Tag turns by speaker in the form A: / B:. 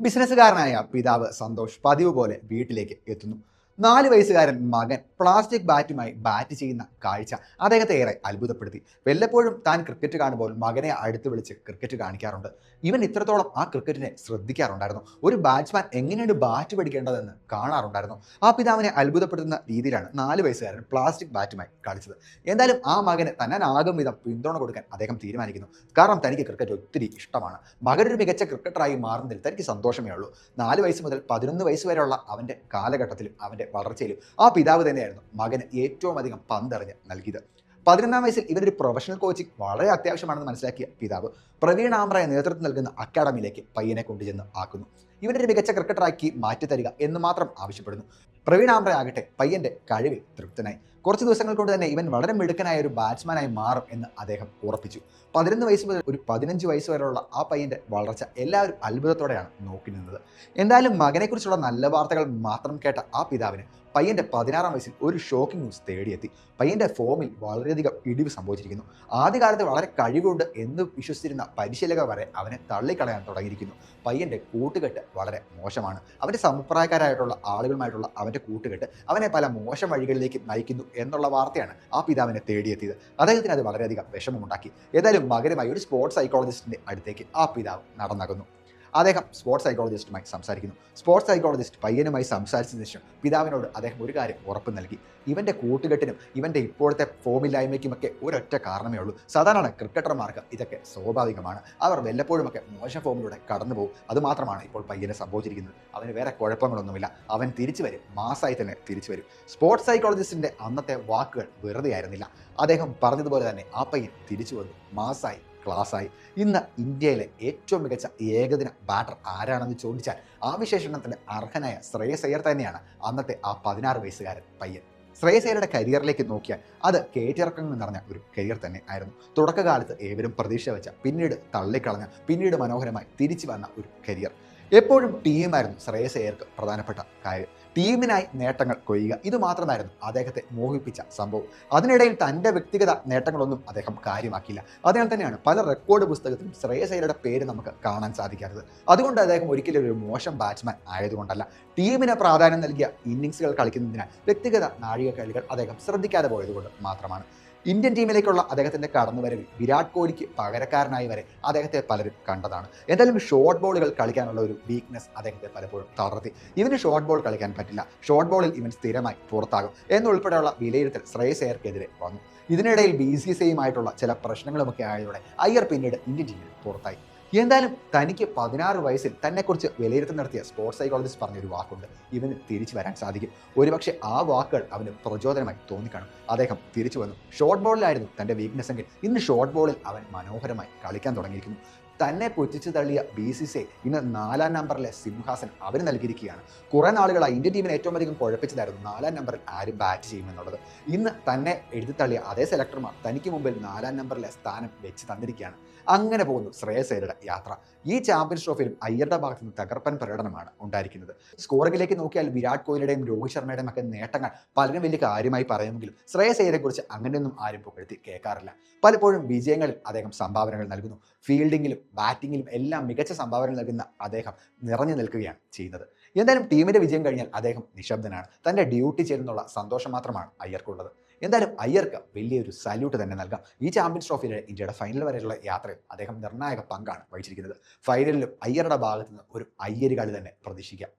A: ബിസിനസ്സുകാരനായ പിതാവ് സന്തോഷ് പതിവ് പോലെ വീട്ടിലേക്ക് എത്തുന്നു. നാല് വയസ്സുകാരൻ മകൻ പ്ലാസ്റ്റിക് ബാറ്റുമായി ബാറ്റ് ചെയ്യുന്ന കാഴ്ച അദ്ദേഹത്തെ ഏറെ അത്ഭുതപ്പെടുത്തി. വല്ലപ്പോഴും താൻ ക്രിക്കറ്റ് കാണുമ്പോൾ മകനെ അടുത്ത് വിളിച്ച് ക്രിക്കറ്റ് കാണിക്കാറുണ്ട്. ഇവൻ ഇത്രത്തോളം ആ ക്രിക്കറ്റിനെ ശ്രദ്ധിക്കാറുണ്ടായിരുന്നു. ഒരു ബാറ്റ്സ്മാൻ എങ്ങനെയാണ് ബാറ്റ് പിടിക്കേണ്ടതെന്ന് കാണാറുണ്ടായിരുന്നു. ആ പിതാവിനെ അത്ഭുതപ്പെടുത്തുന്ന രീതിയിലാണ് നാല് വയസ്സുകാരൻ പ്ലാസ്റ്റിക് ബാറ്റുമായി കളിച്ചത്. എന്തായാലും ആ മകന് തന്നാനാകും വിധം പിന്തുണ കൊടുക്കാൻ അദ്ദേഹം തീരുമാനിക്കുന്നു. കാരണം തനിക്ക് ക്രിക്കറ്റ് ഒത്തിരി ഇഷ്ടമാണ്. മകനൊരു മികച്ച ക്രിക്കറ്ററായി മാറുന്നതിൽ തനിക്ക് സന്തോഷമേ ഉള്ളൂ. നാല് വയസ്സ് മുതൽ പതിനൊന്ന് വയസ്സ് വരെയുള്ള അവന്റെ കാലഘട്ടത്തിൽ അവന്റെ വളർച്ചയിലും ആ പിതാവ് തന്നെയായിരുന്നു മകന് ഏറ്റവും അധികം പന്തെറിഞ്ഞ് നൽകിയത്. പതിനൊന്നാം വയസ്സിൽ ഇവരൊരു പ്രൊഫഷണൽ കോച്ചിങ് വളരെ അത്യാവശ്യമാണെന്ന് മനസ്സിലാക്കിയ പിതാവ് പ്രവീൺ ആമ്ര നേതൃത്വം നൽകുന്ന അക്കാഡമിയിലേക്ക് പയ്യനെ കൊണ്ടുചെന്ന് ആക്കുന്നു. ഇവനൊരു മികച്ച ക്രിക്കറ്ററാക്കി മാറ്റിത്തരിക എന്ന് മാത്രം ആവശ്യപ്പെടുന്നു. പ്രവീൺ ആംബ്ര ആകട്ടെ പയ്യന്റെ കഴിവിൽ തൃപ്തനായി. കുറച്ച് ദിവസങ്ങൾ കൊണ്ട് തന്നെ ഇവൻ വളരെ മിടുക്കനായ ഒരു ബാറ്റ്സ്മാനായി മാറും എന്ന് അദ്ദേഹം ഉറപ്പിച്ചു. പതിനൊന്ന് വയസ്സ് മുതൽ ഒരു പതിനഞ്ച് വയസ്സ് വരെയുള്ള ആ പയ്യന്റെ വളർച്ച എല്ലാവരും അത്ഭുതത്തോടെയാണ് നോക്കി നിന്നത്. എന്തായാലും മകനെക്കുറിച്ചുള്ള നല്ല വാർത്തകൾ മാത്രം കേട്ട ആ പിതാവിന് പയ്യന്റെ പതിനാറാം വയസ്സിൽ ഒരു ഷോക്കിംഗ് ന്യൂസ് തേടിയെത്തി. പയ്യന്റെ ഫോമിൽ വളരെയധികം ഇടിവ് സംഭവിച്ചിരിക്കുന്നു. ആദ്യകാലത്ത് വളരെ കഴിവുണ്ട് എന്ന് വിശ്വസിച്ചിരുന്ന പരിശീലകർ വരെ അവനെ തള്ളിക്കളയാൻ തുടങ്ങിയിരിക്കുന്നു. പയ്യന്റെ കൂട്ടുകെട്ട് വളരെ മോശമാണ്. അവന്റെ സമപ്രായക്കാരായിട്ടുള്ള ആളുകളുമായിട്ടുള്ള അവന്റെ കൂട്ടുകെട്ട് അവനെ പല മോശം വഴികളിലേക്ക് നയിക്കുന്നു എന്നുള്ള വാർത്തയാണ് ആ പിതാവിനെ തേടിയെത്തിയത്. അദ്ദേഹത്തിന് അത് വളരെയധികം വിഷമമുണ്ടാക്കി. ഏതായാലും മകനുമായി ഒരു സ്പോർട്സ് സൈക്കോളജിസ്റ്റിന്റെ അടുത്തേക്ക് ആ പിതാവ് നടന്നകുന്നു. അദ്ദേഹം സ്പോർട്സ് സൈക്കോളജിസ്റ്റുമായി സംസാരിക്കുന്നു. സ്പോർട്സ് സൈക്കോളജിസ്റ്റ് പയ്യനുമായി സംസാരിച്ചതിന് ശേഷം പിതാവിനോട് അദ്ദേഹം ഒരു കാര്യം ഉറപ്പ് നൽകി. ഇവന്റെ കൂട്ടുകെട്ടിനും ഇവന്റെ ഇപ്പോഴത്തെ ഫോമില്ലായ്മയ്ക്കുമൊക്കെ ഒരൊറ്റ കാരണമേ ഉള്ളൂ. സാധാരണ ക്രിക്കറ്റർമാർക്ക് ഇതൊക്കെ സ്വാഭാവികമാണ്. അവർ വല്ലപ്പോഴുമൊക്കെ മോശം ഫോമിലൂടെ കടന്നു പോകും. അതുമാത്രമാണ് ഇപ്പോൾ പയ്യനെ സംഭവിച്ചിരിക്കുന്നത്. അവന് വേറെ കുഴപ്പങ്ങളൊന്നുമില്ല. അവൻ തിരിച്ചു വരും. മാസമായി തന്നെ തിരിച്ചു വരും. സ്പോർട്സ് സൈക്കോളജിസ്റ്റിന്റെ അന്നത്തെ വാക്കുകൾ വെറുതെ ആയിരുന്നില്ല. അദ്ദേഹം പറഞ്ഞതുപോലെ തന്നെ ആ പയ്യൻ തിരിച്ചു വന്നു. മാസായി ക്ലാസ്സായി. ഇന്ന് ഇന്ത്യയിലെ ഏറ്റവും മികച്ച ഏകദിന ബാറ്റർ ആരാണെന്ന് ചോദിച്ചാൽ ആ വിശേഷണത്തിന്റെ അർഹനായ ശ്രേയസ് അയ്യർ തന്നെയാണ്. അന്നത്തെ ആ പതിനാറ് വയസ്സുകാരൻ പയ്യൻ. ശ്രേയസ് അയ്യരുടെ കരിയറിലേക്ക് നോക്കിയാൽ അത് കയറ്റിറക്കം നിറഞ്ഞ ഒരു കരിയർ തന്നെ ആയിരുന്നു. തുടക്കകാലത്ത് ഏവരും പ്രതീക്ഷ വെച്ച പിന്നീട് തള്ളിക്കളഞ്ഞ പിന്നീട് മനോഹരമായി തിരിച്ചു വന്ന ഒരു കരിയർ എപ്പോഴും ടീമായിരുന്നു ശ്രേയസ് അയ്യർക്ക് പ്രധാനപ്പെട്ട കാര്യം. ടീമിനായി നേട്ടങ്ങൾ കൊയ്യുക. ഇത് മാത്രമായിരുന്നു അദ്ദേഹത്തെ മോഹിപ്പിച്ച സംഭവം. അതിനിടയിൽ തന്റെ വ്യക്തിഗത നേട്ടങ്ങളൊന്നും അദ്ദേഹം കാര്യമാക്കിയില്ല. അതിനാൽ തന്നെയാണ് പല റെക്കോർഡ് പുസ്തകത്തിലും ശ്രേയസ് പേര് നമുക്ക് കാണാൻ സാധിക്കാത്തത്. അതുകൊണ്ട് അദ്ദേഹം ഒരിക്കലും ഒരു മോശം ബാറ്റ്സ്മാൻ ആയതുകൊണ്ടല്ല. ടീമിന് പ്രാധാന്യം നൽകിയ ഇന്നിങ്സുകൾ കളിക്കുന്നതിനാൽ വ്യക്തിഗത നാഴിക കളികൾ അദ്ദേഹം ശ്രദ്ധിക്കാതെ പോയതുകൊണ്ട് മാത്രമാണ്. ഇന്ത്യൻ ടീമിലേക്കുള്ള അദ്ദേഹത്തിന്റെ കടന്നുവരവിൽ വിരാട് കോഹ്ലിക്ക് പകരക്കാരനായി വരെ അദ്ദേഹത്തെ പലരും കണ്ടതാണ്. എന്തായാലും ഷോർട്ട് ബോളുകൾ കളിക്കാനുള്ള ഒരു വീക്ക്നെസ് അദ്ദേഹത്തെ പലപ്പോഴും തളർത്തി. ഇവന് ഷോർട്ട് ബോൾ കളിക്കാൻ പറ്റില്ല. ഷോർട്ട് ബോളിൽ ഇവൻ സ്ഥിരമായി പുറത്താകും എന്നുൾപ്പെടെയുള്ള വിലയിരുത്തൽ ശ്രേയസ് അയ്യർക്കെതിരെ വന്നു. ഇതിനിടയിൽ ബി സി സിയുമായിട്ടുള്ള ചില പ്രശ്നങ്ങളുമൊക്കെ ആയതോടെ അയ്യർ പിന്നീട് ഇന്ത്യൻ ടീമിൽ പുറത്തായി. എന്തായാലും തനിക്ക് പതിനാറ് വയസ്സിൽ തന്നെക്കുറിച്ച് വിലയിരുത്തി നടത്തിയ സ്പോർട്സ് സൈക്കോളജിസ്റ്റ് പറഞ്ഞൊരു വാക്കുണ്ട്. ഇവന് തിരിച്ചു വരാൻ സാധിക്കും. ഒരുപക്ഷെ ആ വാക്കുകൾ അവന് പ്രചോദനമായി തോന്നിക്കാണും. അദ്ദേഹം തിരിച്ചു വന്നു. ഷോർട്ട് ബോളിലായിരുന്നു തന്റെ വീക്ക്നെസ് എങ്കിൽ ഇന്ന് ഷോർട്ട് ബോളിൽ അവൻ മനോഹരമായി കളിക്കാൻ തുടങ്ങിയിരിക്കുന്നു. തന്നെ പുച്ഛിച്ചു തള്ളിയ ബി സി സി ഇന്ന് നാലാം നമ്പറിലെ സിംഹാസൻ അവന് നൽകിയിരിക്കുകയാണ്. കുറേ നാളുകളായി ഇന്ത്യൻ ടീമിനെ ഏറ്റവും അധികം കുഴപ്പിച്ചതായിരുന്നു നാലാം നമ്പറിൽ ആരും ബാറ്റ് ചെയ്യുമെന്നുള്ളത്. ഇന്ന് തന്നെ എഴുതി തള്ളിയ അതേ സെലക്ടർമാർ തനിക്ക് മുമ്പിൽ നാലാം നമ്പറിലെ സ്ഥാനം വെച്ച് തന്നിരിക്കുകയാണ്. അങ്ങനെ പോകുന്നു ശ്രേയസ് യാത്ര. ഈ ചാമ്പ്യൻസ് ട്രോഫിയിലും അയ്യരുടെ ഭാഗത്ത് നിന്ന് തകർപ്പൻ പ്രകടനമാണ് ഉണ്ടായിരിക്കുന്നത്. സ്കോറിംഗിലേക്ക് നോക്കിയാൽ വിരാട് കോഹ്ലിയുടെയും രോഹിത് ശർമ്മയുടെയും ഒക്കെ നേട്ടങ്ങൾ പലരും വലിയ കാര്യമായി പറയുമെങ്കിലും ശ്രേയസ് അയ്യരെ കുറിച്ച് അങ്ങനെയൊന്നും ആരും പുകഴ്ത്തി കേൾക്കാറില്ല. പലപ്പോഴും വിജയങ്ങളിൽ അദ്ദേഹം സംഭാവനകൾ നൽകുന്നു. ഫീൽഡിങ്ങിലും ബാറ്റിങ്ങിലും എല്ലാം മികച്ച സംഭാവന നൽകുന്ന അദ്ദേഹം നിറഞ്ഞു നിൽക്കുകയാണ് ചെയ്യുന്നത്. എന്തായാലും ടീമിന്റെ വിജയം കഴിഞ്ഞാൽ അദ്ദേഹം നിശബ്ദനാണ്. തന്റെ ഡ്യൂട്ടി ചെയ്തെന്നുള്ള സന്തോഷം മാത്രമാണ് അയ്യർക്കുള്ളത്. എന്തായാലും അയ്യർക്ക് വലിയൊരു സല്യൂട്ട് തന്നെ നൽകാം. ഈ ചാമ്പ്യൻസ് ട്രോഫിയിലെ ഇന്ത്യയുടെ ഫൈനൽ വരെയുള്ള യാത്രയിൽ അദ്ദേഹം നിർണായക പങ്കാണ് വഹിച്ചിരിക്കുന്നത്. ഫൈനലിലും അയ്യരുടെ ഭാഗത്ത് നിന്ന് ഒരു അയ്യര് തന്നെ പ്രതീക്ഷിക്കാം.